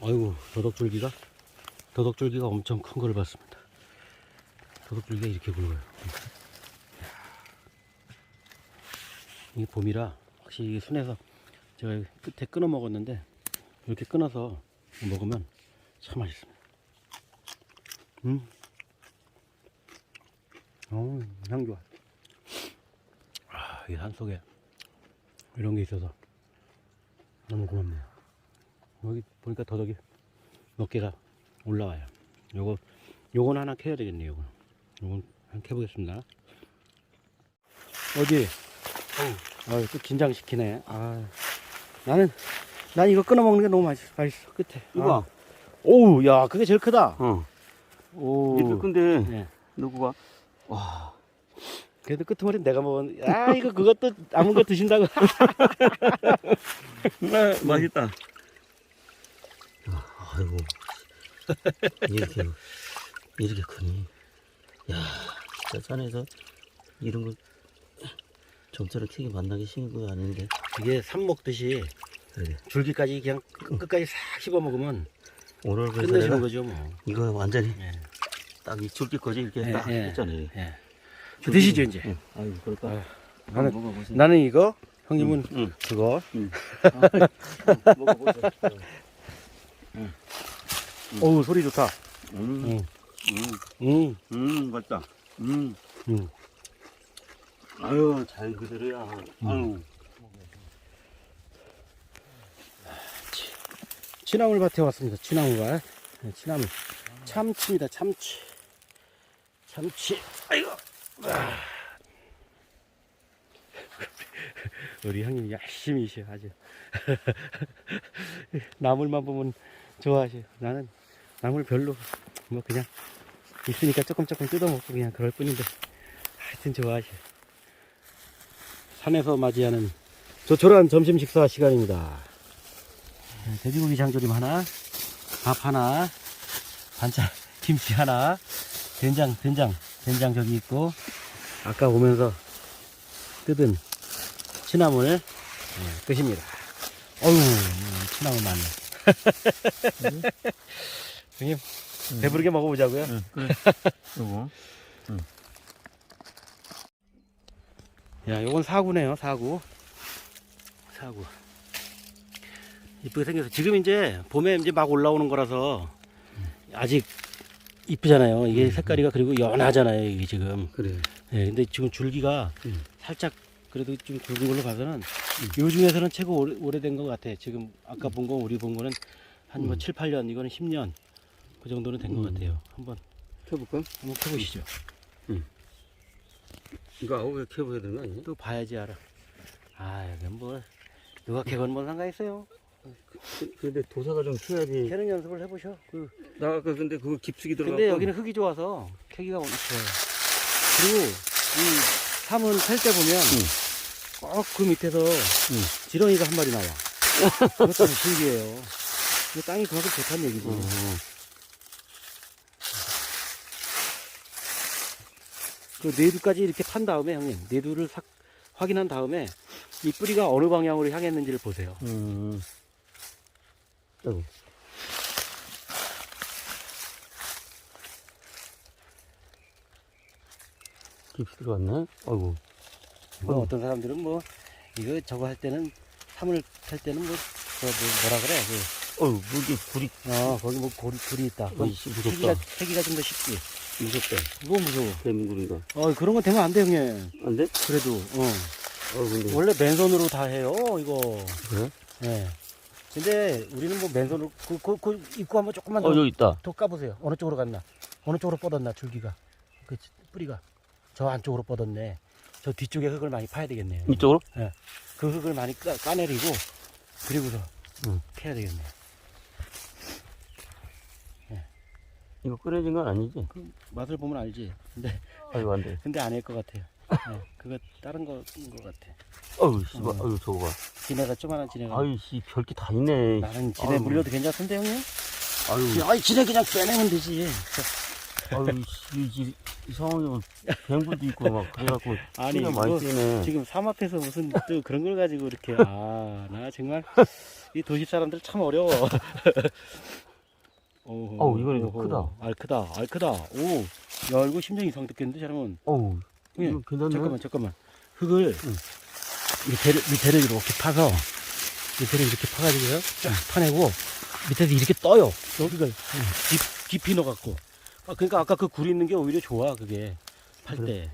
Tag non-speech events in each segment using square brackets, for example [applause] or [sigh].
아이고 더덕줄기가 더덕줄기가 엄청 큰 걸 봤습니다. 더덕줄기가 이렇게 굵어요. 이게 봄이라 확실히 순해서 제가 끝에 끊어 먹었는데 이렇게 끊어서 먹으면 참 맛있습니다. 음, 어, 향 좋아. 아, 이 산속에 이런 게 있어서 너무 고맙네요. 여기 보니까 더덕이 몇 개가 올라와요. 요거, 요건 하나 캐야 되겠네요. 요건, 요건 한 캐보겠습니다. 어디? 어우, 또 긴장시키네. 아, 나는, 난 이거 끊어 먹는 게 너무 맛있어. 맛있어. 끝에. 이거. 아. 오우, 야, 그게 제일 크다. 어. 오. 이거 근데 네. 누구가? 와. 그래도 끄트머리 내가 먹은, 아, 이거 그것도 거 드신다고. 아, [laughs] 맛있다. 아이고. [laughs] 이렇게 이렇게 크니. 야, 진짜 산에서 이런 거 점차를 크게 만나기 쉬운 거 아닌데. 이게 삽 먹듯이 그래. 줄기까지 그냥 끝- 끝까지 싹 씹어 먹으면 오늘 그래서 내가 거죠, 뭐. 이거 완전히 예. 딱 이 줄기까지 이렇게 예, 딱 예. 했잖아요. 예. 드시죠, 이제. 응. 아유, 그럴까? 아유, 나는- 먹어보세요. 나는 이거, 형님은 응. 그거. [laughs] 먹어보세요. 어우, 소리 좋다. 음, 응. 음, 응. 음, 맛있다. 음. 응. 아유, 잘 그대로야. 아유. 취나물 밭에 왔습니다. 취나물 밭. 네, 취나물. 참치입니다. 참치. 참치. 아이고. 아. [laughs] 우리 형님 열심히 이셔 아주. [laughs] 나물만 보면 좋아하셔. 나는 나물 별로 뭐 그냥 있으니까 조금 조금 뜯어먹고 그냥 그럴 뿐인데 하여튼 좋아하셔. 산에서 맞이하는 조촐한 점심 식사 시간입니다. 네, 돼지고기 장조림 하나, 밥 하나, 반찬 [laughs] 김치 하나, 된장 된장 된장 저기 있고 아까 오면서 뜯은 취나물 네, 끝입니다. 어유 취나물 많네. 형님 배부르게 먹어보자고요. 응, 그래. 요거. 야, 요건 사구네요, 사구. 사구. 이쁘게 생겨서 지금 이제 봄에 이제 막 올라오는 거라서 아직 이쁘잖아요. 이게 색깔이가 그리고 연하잖아요, 이게 지금. 그래. 예, 근데 지금 줄기가 음. 살짝 그래도 좀 굵은 걸로 봐서는 요 중에서는 최고 오래, 오래된 것 같아. 지금 아까 본 거, 우리 본 거는 한뭐 음. 7, 8년, 이거는 10년 그 정도는 된것 음. 같아요. 한번, 켜볼까? 한번 켜보시죠. 이거 아홉 개 켜봐야 되는 거 아니야? 또 봐야지 알아. 아, 이건 뭐, 누가 개건 뭔 상관있어요? 그- 근데 도사가 좀 켜야지. 캐는 연습을 해보셔. 그, 나 아까 근데 그거 깊숙이 들어가. 근데 여기는 흙이 좋아서 캐기가 엄청 좋아요. 그리고 이 삼은 캘 때 보면 꼭 그 밑에서 지렁이가 한 마리 나와. 참 신기해요. 이 땅이 그만큼 좋다는 얘기지. 어. 그 내두까지 이렇게 판 다음에 형님 내두를 싹 확인한 다음에 이 뿌리가 어느 방향으로 향했는지를 보세요. 음. 아이고. 깊이 들어갔네? 아이고. 뭐 어. 어떤 사람들은 뭐 이거 저거 할 때는 삼을 할 때는 뭐, 저 뭐, 뭐라 그래 그 어휴, 무기 불이 어, 거기 뭐 고리, 불이 있다. 그건 어이씨, 무섭다. 캐기가 좀 더 쉽지. 무섭다. 뭐 무서워. 대문구리가. 어, 그런 거 되면 안 돼, 형님. 안 돼? 그래도, 어. 어, 근데. 원래 맨손으로 다 해요, 이거. 그래? 예. 근데 우리는 뭐 맨손으로, 그, 그, 그 입구 한번 조금만 더, 어, 여기 있다. 더 까보세요. 어느 쪽으로 갔나? 어느 쪽으로 뻗었나, 줄기가. 그 뿌리가. 저 안쪽으로 뻗었네. 저 뒤쪽에 흙을 많이 파야 되겠네요. 이쪽으로? 그 흙을 많이 까, 까내리고, 그리고서 응. 캐야 되겠네. 이거 끓여진 건 아니지? 그 맛을 보면 알지. 근데, 아이고, 안 돼. [laughs] 근데 아닐 것 같아요. 예, 그거 다른 거인 것 같아. 어휴, 씨발. 어. 아유, 저거 봐. 지네가 조그만한 지네가. 아유, 씨, 별게 다 있네. 나는 지네 아유. 물려도 괜찮던데 형님? 아유, 아니 지네 그냥 빼내면 되지. 아유, 씨, 이, 이 상황에 뱅불도 있고 막 그래갖고 아니, 신경 많이 뭐, 쓰이네. 지금 삼 앞에서 무슨 또 그런 걸 가지고 이렇게 아 나 정말 이 도시 사람들 참 어려워. 오, 어우, 이거는 크다. 알 크다, 알 크다. 오, 야 이거 심장 이상 듣겠는데 잘하면. 어우, 형님, 이거 괜찮네. 잠깐만, 잠깐만. 흙을 밑에를 밑에를 이렇게 파서 밑에를 이렇게 파가지고요. 쫙 파내고 밑에서 이렇게 떠요. 흙을 깊, 깊이 넣어갖고. 아, 그러니까 아까 그 굴이 있는 게 오히려 좋아 그게 팔 때. 그래.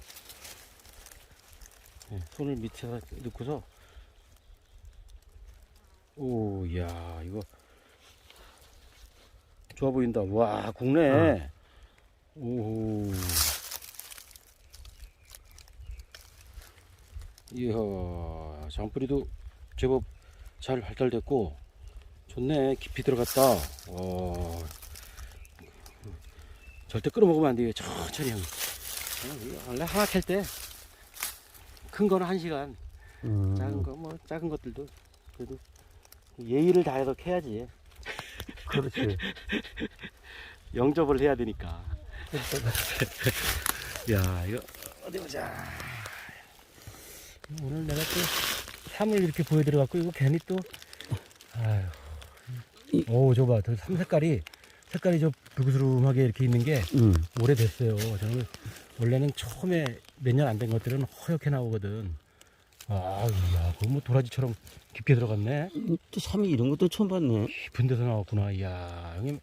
예, 손을 밑에다 넣고서 오, 야, 이거 좋아 보인다. 와, 국내. 오. 이야, 장뿌리도 제법 잘 발달됐고 좋네. 깊이 들어갔다. 와. 절대 끓여 먹으면 안 돼요. 천천히 형. 원래 하나 캘 때 큰 거는 한 시간, 음, 작은 거 뭐 작은 것들도 그래도 예의를 다해서 캐야지. [laughs] 그렇지. [laughs] 영접을 해야 되니까. [laughs] 야, 이거 어디 보자. 오늘 내가 또 삼을 이렇게 보여드려갖고 이거 괜히 또 아유. 오, 저봐, 저삼 색깔이 색깔이 저 불구스름하게 이렇게 있는 게 음, 오래됐어요. 저는 원래는 처음에 몇 년 안 된 것들은 허옇게 나오거든. 아, 이야, 그거 뭐 도라지처럼 깊게 들어갔네. 또 삼이 이런 것도 처음 봤네. 깊은 데서 나왔구나. 이야, 형님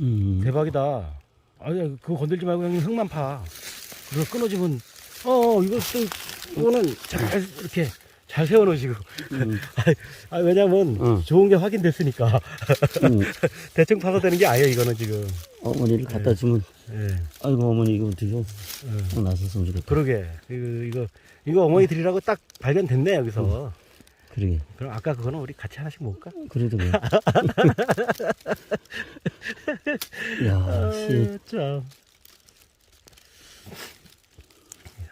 음, 대박이다. 아, 야, 그거 건들지 말고 형님 흙만 파. 그거 끊어지면, 어, 이거 또, 이거는 잘, 이렇게 잘 세워놓으시고. 음, [laughs] 아, 왜냐면, 응. 좋은 게 확인됐으니까. 음. [laughs] 대충 파서 되는 게 아니에요, 이거는 지금. 어머니를 갖다 주면, 예, 아이고, 어머니 이거 드셔. 예. 나섰으면 좋겠다. 그러게. 이거, 이거, 이거 어머니 드리라고 딱 발견됐네, 여기서. 그러게. 그럼 아까 그거는 우리 같이 하나씩 먹을까? 그래도 뭐. [laughs] 야, 씨. 아유, 참.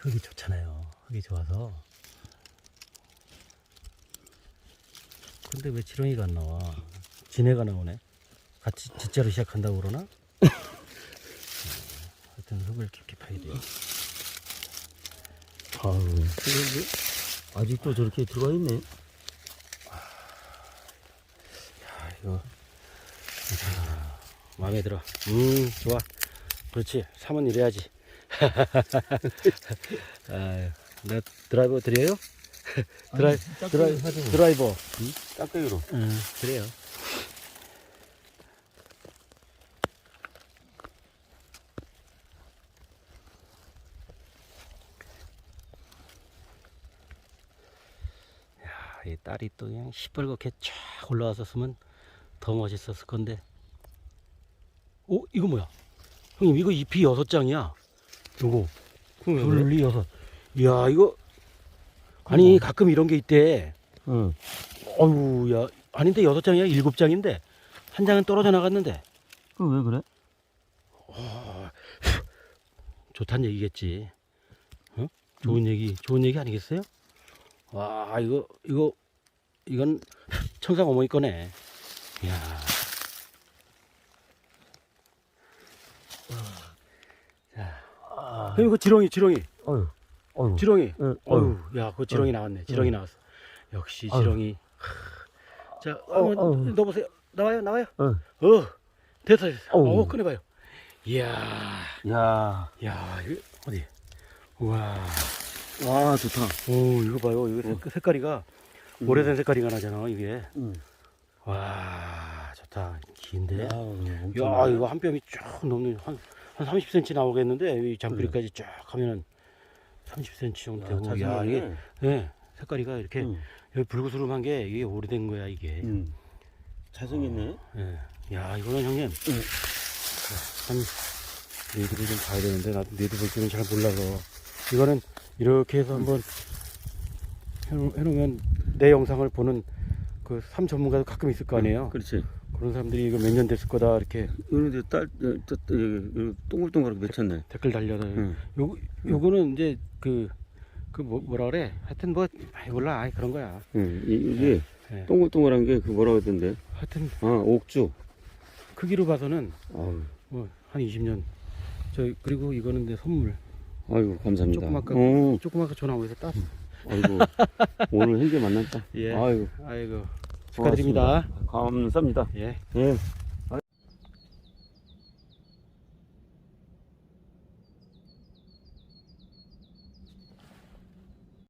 흙이 좋잖아요. 흙이 좋아서. 근데 왜 지렁이가 안 나와? 진해가 나오네. 같이 진짜로 시작한다고 그러나? 어, 하여튼 흙을 깊게 파야 돼요. 아유, 아직도 저렇게 들어가 있네. 아, 이거. 아, 마음에 들어. 음, 좋아. 그렇지. 삼은 이래야지. [laughs] 아유, 나 드라이버 드려요? [laughs] 드라이, 드라이, 드라이버. 깍대기로. 응, 그래요. 야, 이 딸이 또 그냥 시뻘겋게 쫙 올라왔었으면 더 멋있었을 건데. 오, 이거 뭐야? 형님, 이거 잎이 여섯 장이야. 요거. 둘리 여섯. 이야, 이거. 아니, 가끔 이런 게 있대. 응. 어유, 야, 아닌데 여섯 장이야? 일곱 장인데 한 장은 떨어져 나갔는데 그럼 왜 그래? [laughs] 좋단 얘기겠지. 어? 좋은 얘기, 좋은 얘기 아니겠어요? 와, 이거 이거 이건 [laughs] 청상 어머니 거네. 야. 아, 그리고 그 지렁이, 지렁이, 어휴, 어휴. 지렁이. 응, 어유, 야, 그 지렁이 나왔네. 지렁이 응. 나왔어. 역시 어휴. 지렁이. 자, 어, 한번 어휴. 넣어보세요. 나와요, 나와요. 응. 어, 됐어, 됐어. 어우. 어, 꺼내봐요. 이야. 야, 야, 이거 어디? 우와. 와, 좋다. 오, 이거 봐요. 이거 색- 색깔이가 음. 오래된 색깔이가 나잖아, 이게. 응. 와, 좋다. 긴데. 야, 야, 엄청. 이거 한 뼘이 쭉 넘는 한, 한 30cm 나오겠는데, 이 잔뿌리까지 쫙 하면은 30cm 정도 되고. 야, 이게, 예, 색깔이가 이렇게, 응. 여기 불구스름한 게 이게 오래된 거야, 이게. 응. 잘생겼네. 예. 야, 이거는 형님. 응. 참, 너희들이 좀 봐야 되는데, 나도 너희들 볼 줄은 잘 몰라서. 이거는 이렇게 해서 한번 해놓- 해놓으면 내 영상을 보는 그삶 전문가도 가끔 있을 거 아니에요. 그렇지. 그런 사람들이 이거 몇 년 됐을 거다 이렇게 이런데 딸 어, 예, 예, 동글동글하게 맺혔네. 댓글 달려는 응. 요 요거는 이제 그 그 뭐, 라 그래? 하여튼 뭐 아이 몰라 아이 그런 거야. 응. 이, 이게 네. 동글동글한 게 그 뭐라고 했던데? 하여튼 아 옥주 크기로 봐서는 뭐 한 20년 저 그리고 이거는 내 선물. 아이고 감사합니다. 조금 아까 조금 아까 전화 오면서 땄어. 아이고 오늘 현재 만났다. [laughs] 예. 아이고 아이고. 축하드립니다. 감사합니다. 예. 예.